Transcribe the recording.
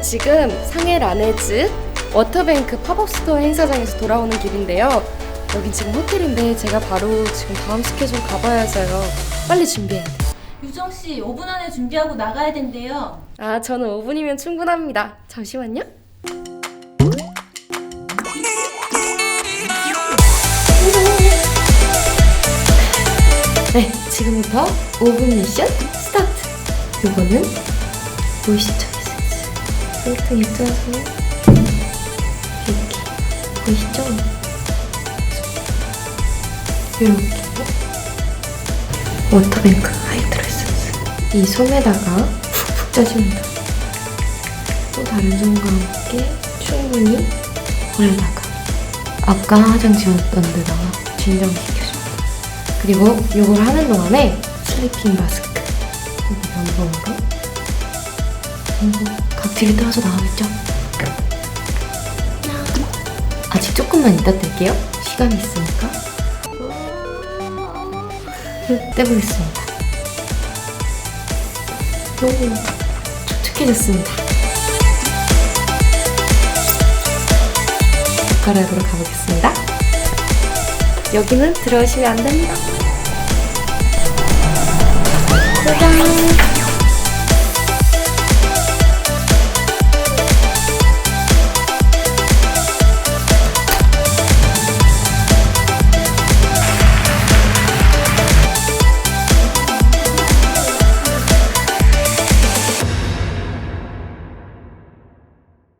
지금 상해 라네즈 워터뱅크 팝업 스토어 행사장에서 돌아오는 길인데요. 여긴 지금 호텔인데 제가 바로 지금 다음 스케줄 가봐야 해서요. 빨리 준비해야 돼요. 유정 씨, 5분 안에 준비하고 나가야 된대요. 아, 저는 5분이면 충분합니다. 잠시만요. 네, 지금부터 5분 미션 스타트. 요거는 보이시죠? 손등에 떠서 이렇게 보이시죠? 이렇게 워터뱅크 하이드레스 이 솜에다가 푹푹 짜줍니다. 또 다른 솜과 함께 충분히 올려다가 아까 화장 지웠던 데다가 진정시켜줍니다. 그리고 이걸 하는 동안에 슬리핑 마스크 여기 면봉으로 그리 고 각질이 떨어져 나오겠죠? 아직 조금만 이따 뗄게요. 시간이 있으니까. 떼보겠습니다. 너무 촉촉해졌습니다. 젓가락으로 가보겠습니다. 여기는 들어오시면 안 됩니다.